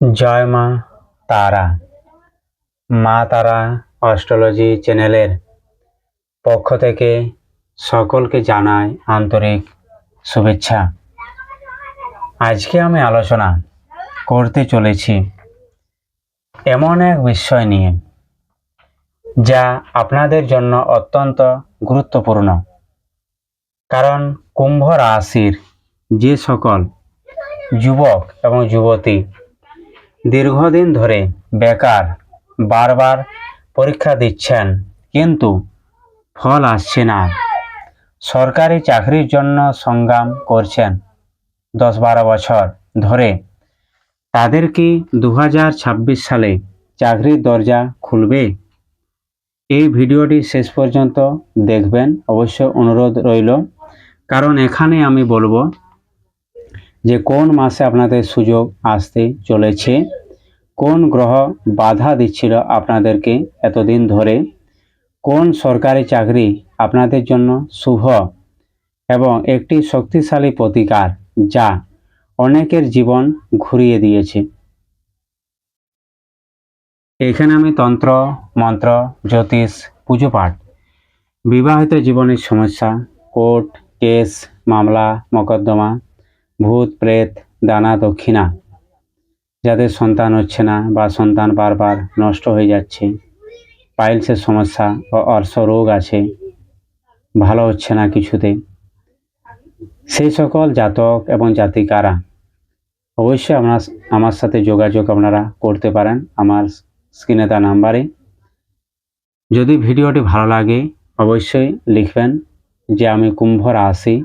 জয় মা তারা। মা তারা অস্ট্রোলজি চ্যানেলের পক্ষ থেকে সকলকে জানাই আন্তরিক শুভেচ্ছা। আজকে আমি আলোচনা করতে চলেছি এমন এক বিষয় নিয়ে, যা আপনাদের জন্য অত্যন্ত গুরুত্বপূর্ণ। কারণ কুম্ভ রাশির যে সকল যুবক এবং যুবতী দীর্ঘদিন ধরে বেকার, বারবার পরীক্ষা দিচ্ছেন, কিন্তু ফল আসছে না। সরকারি চাকরির জন্য সংগ্রাম করছেন দশ বারো বছর ধরে। তাদের কি দু হাজার ছাব্বিশ সালে চাকরির দরজা খুলবে? এই ভিডিওটি শেষ পর্যন্ত দেখবেন। অবশ্য অনুরোধ রইল, কারণ এখানে আমি বলব যে কোন মাসে আপনাদের সুযোগ আসতে চলেছে, কোন গ্রহ বাধা দিচ্ছিল আপনাদেরকে এতদিন ধরে, কোন সরকারি চাকরি আপনাদের জন্য শুভ এবং একটি শক্তিশালী প্রতিকার যা অনেকের জীবন ঘুরিয়ে দিয়েছে। এখানে আমি তন্ত্র, মন্ত্র, জ্যোতিষ, পুজো পাঠ, বিবাহিত জীবনের সমস্যা, কোর্ট, কেস, মামলা, মকদ্দমা ভূত, প্রেত, দানা, দক্ষিণা। যাদের সন্তান হচ্ছে না বা সন্তান বারবার নষ্ট হয়ে যাচ্ছে, পাইলসের সমস্যা বা অর্শ রোগ আছে, ভালো হচ্ছে না কিছুতে। সেই সকল জাতক এবং জাতিকারা, অবশ্যই আপনার আমার সাথে যোগাযোগ আপনারা করতে পারেন আমার স্ক্রিনে দেওয়া নাম্বারে। যদি ভিডিওটি ভালো লাগে, অবশ্যই লিখবেন যে আমি কুম্ভ রাশি।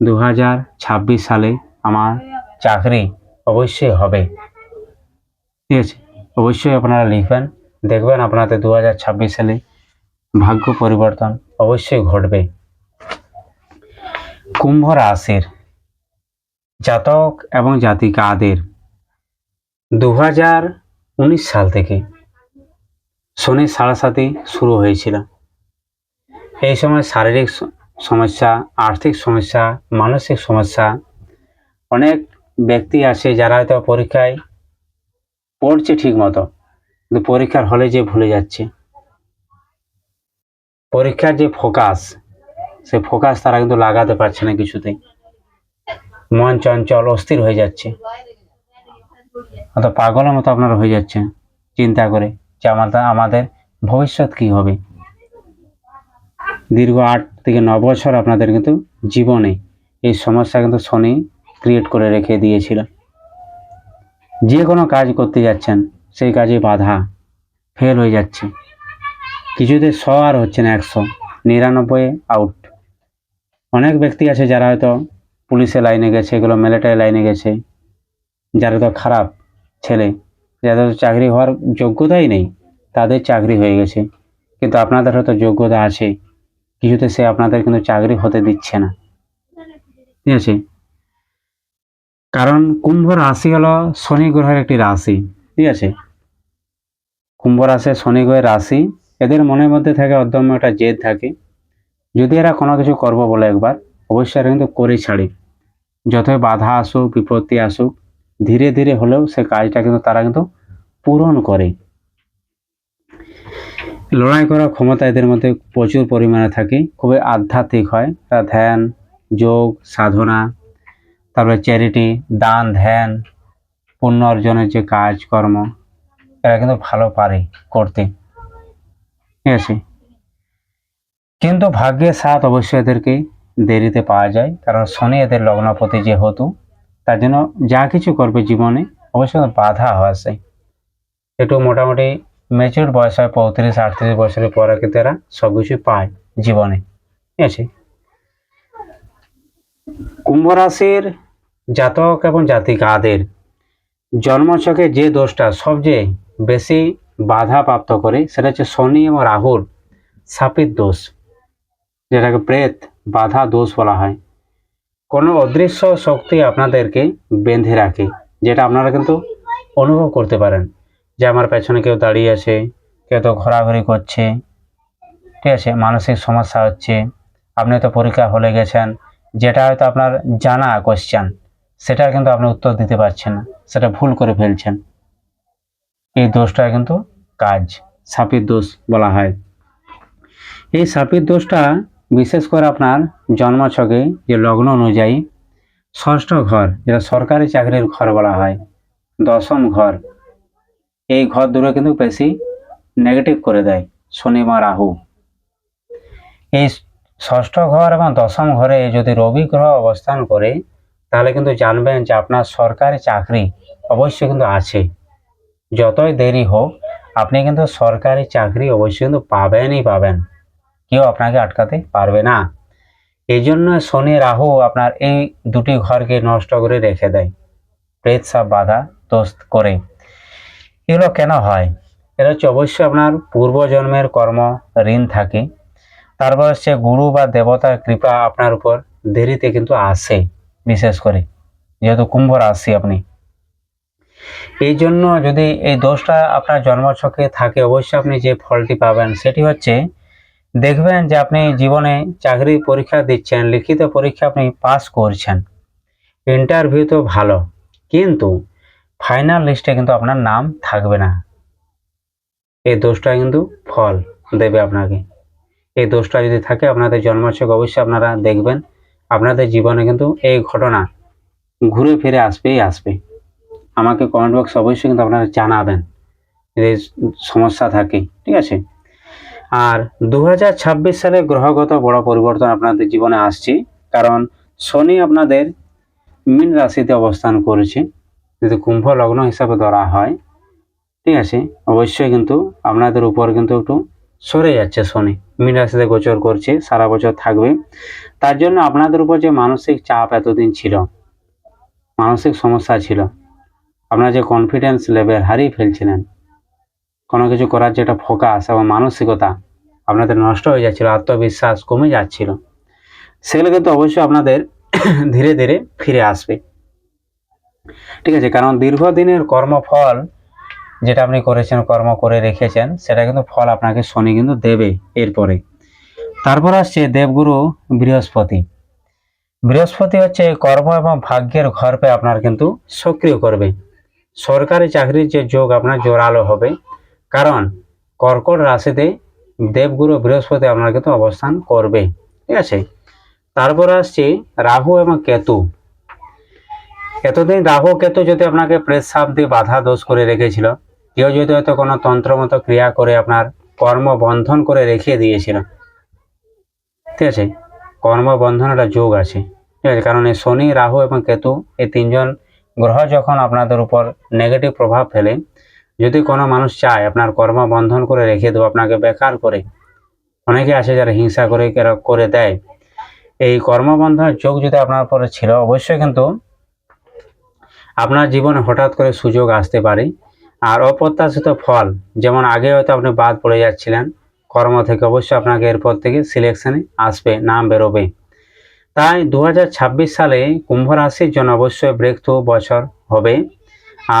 দু হাজার ছাব্বিশ সালে আমার চাকরি অবশ্যই হবে। ঠিক আছে, অবশ্যই আপনারা লিখবেন, দেখবেন আপনাদের দু হাজার ছাব্বিশ সালে ভাগ্য পরিবর্তন অবশ্যই ঘটবে। কুম্ভ রাশির জাতক এবং জাতিকাদের দু সাল থেকে শনির সাড়াসাতি শুরু হয়েছিল। এই সময় শারীরিক সমস্যা, আর্থিক সমস্যা, মানসিক সমস্যা। অনেক ব্যক্তি আছে যারা হয়তো পরীক্ষায় পড়ছে ঠিক মতো কিন্তু পরীক্ষার হলে যে ভুলে যাচ্ছে। পরীক্ষার যে ফোকাস সে ফোকাস তারা কিন্তু লাগাতে পারছে না কিছুতেই। মন চঞ্চল, অস্থির হয়ে যাচ্ছে। অত পাগলের মতো আপনারা হয়ে যাচ্ছে চিন্তা করে যে আমাদের আমাদের ভবিষ্যৎ কি হবে। দীর্ঘ আট থেকে ন বছর আপনাদের কিন্তু জীবনে এই সমস্যা কিন্তু শনি ক্রিয়েট করে রেখে দিয়েছিল। যে কোনো কাজ করতে যাচ্ছেন, সেই কাজে বাধা ফেল হয়ে যাচ্ছে। কিছুতে শ আর হচ্ছে না, একশো। নিরানব্বই আউট অনেক ব্যক্তি আছে যারা হয়তো পুলিশের লাইনে গেছে, এগুলো মিলিটারি লাইনে গেছে। যারা তো খারাপ ছেলে, যাদের চাকরি হওয়ার যোগ্যতাই নেই, তাদের চাকরি হয়ে গেছে। কিন্তু আপনাদের হয়তো যোগ্যতা আছে। কিছুতে সে আপনাদের কিন্তু চাকরি হতে দিচ্ছে না। ঠিক আছে? কারণ কুম্ভ রাশি হলো শনি গ্রহের একটি রাশি। ঠিক আছে? কুম্ভ রাশি, শনি গ্রহের রাশি, এদের মনের মধ্যে থাকে অদম্য একটা জেদ থাকে। যদি এরা কোনো কিছু করব বলে একবার, অবশ্যই এরা কিন্তু করে ছাড়ে। যতই বাধা আসুক, বিপত্তি আসুক, ধীরে ধীরে হলেও সে কাজটা কিন্তু তারা কিন্তু পূরণ করে। লড়াই করার ক্ষমতা এদের মধ্যে প্রচুর পরিমাণে থাকে, খুবই আধ্যাত্মিক হয়। তারা ধ্যান, যোগ, সাধনা, তারপরে চ্যারিটি দান, ধ্যান, পুণ্য অর্জনের যে কাজকর্ম, এরা কিন্তু ভালো পারে করতে। ঠিক আছে? কিন্তু ভাগ্যের সাথ অবশ্যই এদেরকে দেরিতে পাওয়া যায়, কারণ শনি এদের লগ্নপতি যেহেতু, তার জন্য যা কিছু করবে জীবনে, অবশ্যই বাধা আসে একটু মোটামুটি ম্যাচিউর বয়স হয় পঁয়ত্রিশ, আটত্রিশ বছরের পরে কিন্তু এরা সব কিছু পায় জীবনে। ঠিক আছে? কুম্ভ রাশির জাতক এবং জাতিকাদের জন্মছকে যে দোষটা সবচেয়ে বেশি বাধা প্রাপ্ত করে, সেটা হচ্ছে শনি এবং রাহুর সাপির দোষ, যেটাকে প্রেত বাধা দোষ বলা হয়। কোনো অদৃশ্য শক্তি আপনাদেরকে বেঁধে রাখে, যেটা আপনারা কিন্তু অনুভব করতে পারেন। যে আমার পেছনে কেউ দাঁড়িয়ে আছে, কেউ তো ঘোরাঘুরি করছে। ঠিক আছে, মানসিক সমস্যা হচ্ছে। আপনি তো পরীক্ষা হলে গেছেন, যেটা হয়তো আপনার জানা কোশ্চেন সেটার কিন্তু আপনি উত্তর দিতে পারছেন না, সেটা ভুল করে ফেলছেন। এই দোষটা কিন্তু কাজ, সাপির দোষ বলা হয়। এই সাপির দোষটা বিশেষ করে আপনার জন্মছকে যে লগ্ন অনুযায়ী ষষ্ঠ ঘর, যেটা সরকারি চাকরির ঘর বলা হয়, দশম ঘর এই ঘর দুটো কিন্তু বেশি নেগেটিভ করে দেয়। শনি বা রাহু। এই ষষ্ঠ ঘর এবং দশম ঘরে যদি রবি গ্রহ অবস্থান করে, তাহলে কিন্তু জানবেন যে আপনার সরকারি চাকরি অবশ্যই কিন্তু আছে। যতই দেরি হোক, আপনি কিন্তু সরকারি চাকরি অবশ্যই কিন্তু পাবেনই পাবেন। কেউ আপনাকে আটকাতে পারবে না। এই জন্য শনি, রাহু আপনার এই দুটি ঘরকে নষ্ট করে রেখে দেয়। প্রেত সাপ বাধা দোষ করে। এগুলো কেন হয়? এটা হচ্ছে অবশ্যই আপনার পূর্বজন্মের কর্ম, ঋণ থাকে। তারপর হচ্ছে গুরু বা দেবতার কৃপা আপনার উপর দেরিতে কিন্তু আসে, বিশেষ করে। যেহেতু কুম্ভ রাশি আপনি। এই জন্য যদি এই দোষটা আপনার জন্মছকে থাকে, অবশ্যই আপনি যে ফলটি পাবেন সেটি হচ্ছে, দেখবেন যে আপনি জীবনে চাকরি পরীক্ষা দিচ্ছেন, লিখিত পরীক্ষা আপনি পাস করছেন। ইন্টারভিউ তো ভালো, কিন্তু ফাইনাল লিস্টে কিন্তু আপনার নাম থাকবে না। এই দোষটা কিন্তু ফল দেবে আপনাকে। এই দোষটা যদি থাকে, আপনাদের জন্মছক অবশ্যই আপনারা দেখবেন। আপনাদের জীবনে কিন্তু এই ঘটনা ঘুরে ফিরে আসবেই আসবে। আমাকে কমেন্ট বক্স অবশ্যই কিন্তু আপনারা জানাবেন যদি সমস্যা থাকে, ঠিক আছে? আর দু হাজার ছাব্বিশ সালে গ্রহগত বড় পরিবর্তন আপনাদের জীবনে আসছে, কারণ শনি আপনাদের মীন রাশিতে অবস্থান করেছে। যদি কুম্ভ লগ্ন হিসাবে ধরা হয়, ঠিক আছে? অবশ্যই কিন্তু আপনাদের উপর কিন্তু একটু সরে যাচ্ছে শনি। মীন রাশিতে গোচর করছে, সারা বছর থাকবে। তার জন্য আপনাদের উপর যে মানসিক চাপ এতদিন ছিল, মানসিক সমস্যা ছিল, আপনার যে কনফিডেন্স লেভেল হারিয়ে ফেলছিলেন, কোনো কিছু করার যে একটা ফোকাস এবং মানসিকতা আপনাদের নষ্ট হয়ে যাচ্ছিল, আত্মবিশ্বাস কমে যাচ্ছিল, সেগুলো কিন্তু অবশ্যই আপনাদের ধীরে ধীরে ফিরে আসবে। ঠিক আছে, কারণ দীর্ঘদিনের কর্মফল যেটা আপনি করেছেন, কর্ম করে রেখেছেন, সেটা কিন্তু ফল আপনাকে শনি কিন্তু দেবে এরপরে। তারপর আসছে দেবগুরু বৃহস্পতি। বৃহস্পতি হচ্ছে কর্ম এবং ভাগ্যের ঘর ঘরপে আপনার কিন্তু সক্রিয় করবে। সরকারি চাকরির যে যোগ আপনার জোরালো হবে, কারণ কর্কট রাশিতে দেবগুরু বৃহস্পতি আপনার কিন্তু অবস্থান করবে। ঠিক আছে? তারপর আসছে রাহু এবং কেতু। এতদিন রাহু কেতু যদি আপনাকে প্রেস সাপ দিয়ে বাধা দোষ করে রেখেছিল, কেউ যদি হয়তো কোনো তন্ত্রমতো ক্রিয়া করে আপনার কর্ম বন্ধন করে রেখে দিয়েছিল। ঠিক আছে? কর্মবন্ধন একটা যোগ আছে। ঠিক আছে? কারণ এই শনি, রাহু এবং কেতু এই তিনজন গ্রহ যখন আপনাদের উপর নেগেটিভ প্রভাব ফেলে, যদি কোনো মানুষ চায় আপনার কর্ম বন্ধন করে রেখে দেবো, আপনাকে বেকার করে, অনেকে আছে যারা হিংসা করে কেরা করে দেয়। এই কর্মবন্ধনের যোগ যদি আপনার উপরে ছিল, অবশ্যই কিন্তু আপনার জীবনে হঠাৎ করে সুযোগ আসতে পারে। আর অপ্রত্যাশিত ফল, যেমন আগে হয়তো আপনি বাদ পড়ে যাচ্ছিলেন, কর্ম থেকে অবশ্যই আপনাকে এরপর থেকে সিলেকশানে আসবে, নাম বেরোবে। তাই দু হাজার ছাব্বিশ সালে কুম্ভ রাশির জন্য অবশ্যই ব্রেক থ্রু বছর হবে।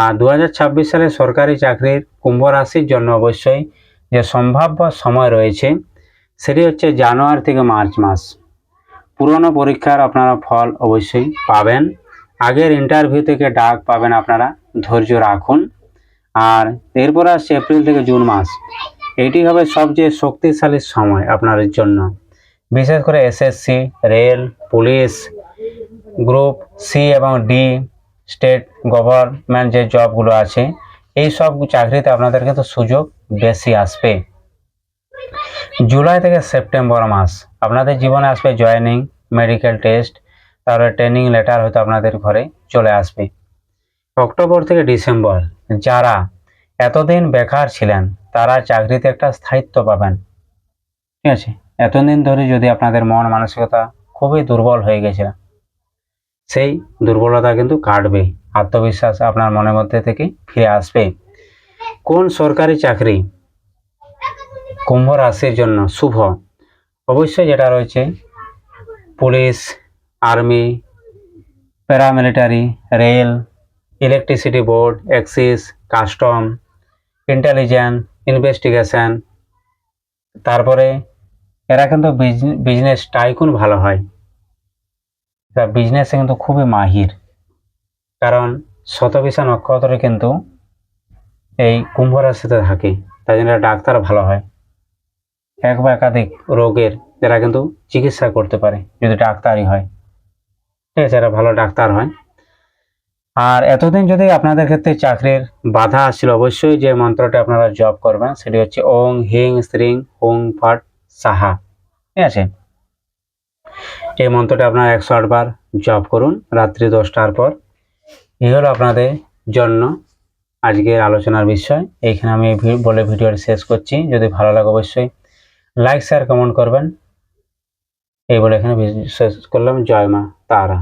আর দু হাজার ছাব্বিশ সালে সরকারি চাকরির কুম্ভ রাশির জন্য অবশ্যই যে সম্ভাব্য সময় রয়েছে, সেটি হচ্ছে জানুয়ারি থেকে মার্চ মাস। পুরনো পরীক্ষার আপনারা ফল অবশ্যই পাবেন। আগের ইন্টারভিউ থেকে ডাক পাবেন আপনারা। ধৈর্য রাখুন। আর এরপর আসছে এপ্রিল থেকে জুন মাস। এটি হবে সবচেয়ে শক্তিশালী সময় আপনাদের জন্য। বিশেষ করে SSC rail police group C এবং ডি স্টেট গভর্নমেন্ট যে জবগুলো আছে, এই সব চাকরিতে আপনাদের কিন্তু সুযোগ বেশি আসবে। জুলাই থেকে সেপ্টেম্বর মাস আপনাদের জীবনে আসবে জয়েনিং মেডিকেল টেস্ট তারপরে ট্রেনিং লেটার হয়তো আপনাদের ঘরে চলে আসবে। অক্টোবর থেকে ডিসেম্বর, যারা এতদিন বেকার ছিলেন, তারা চাকরিতে একটা স্থায়িত্ব পাবেন। ঠিক আছে? এতদিন ধরে যদি আপনাদের মন মানসিকতা খুবই দুর্বল হয়ে গেছে, সেই দুর্বলতা কিন্তু কাটবে, আত্মবিশ্বাস আপনার মনের মধ্যে থেকে ফিরে আসবে। কোন সরকারি চাকরি কুম্ভ রাশির জন্য শুভ? অবশ্যই যেটা রয়েছে, police army, paramilitary, rail, electricity board, excise, custom, intelligence, investigation. তারপরে এরা কিন্তু বিজনেস টাইকুন ভালো হয়। এরা বিজনেসে কিন্তু খুবই মাহির। কারণ শতবিশা নক্ষত্র কিন্তু এই কুম্ভ রাশিতে থাকে, তাই জন্য ডাক্তার ভালো হয়। এক বা একাধিক রোগের এরা কিন্তু চিকিৎসা করতে পারে, যদি ডাক্তারই হয়। ঠিক আছে ভালো ডাক্তার হয়। আর এতদিন যদি আপনাদের ক্ষেত্রে চাকরির বাধা আসছিল, অবশ্যই যে মন্ত্রটা আপনারা জপ করবেন, সেটি হচ্ছে ওং হিং স্ত্রিং হুং ফট সাহা। ঠিক আছে? এই মন্ত্রটা আপনারা একশো আটবার জপ করুন, রাত্রি দশটার পর। এই হলো আপনাদের জন্য আজকের আলোচনার বিষয়। এইখানে আমি বলে ভিডিওটি শেষ করছি। যদি ভালো লাগে অবশ্যই লাইক, শেয়ার, কমেন্ট করবেন। এই বলে এখানে বিশেষ শেষ করলাম। জয় মা তারা।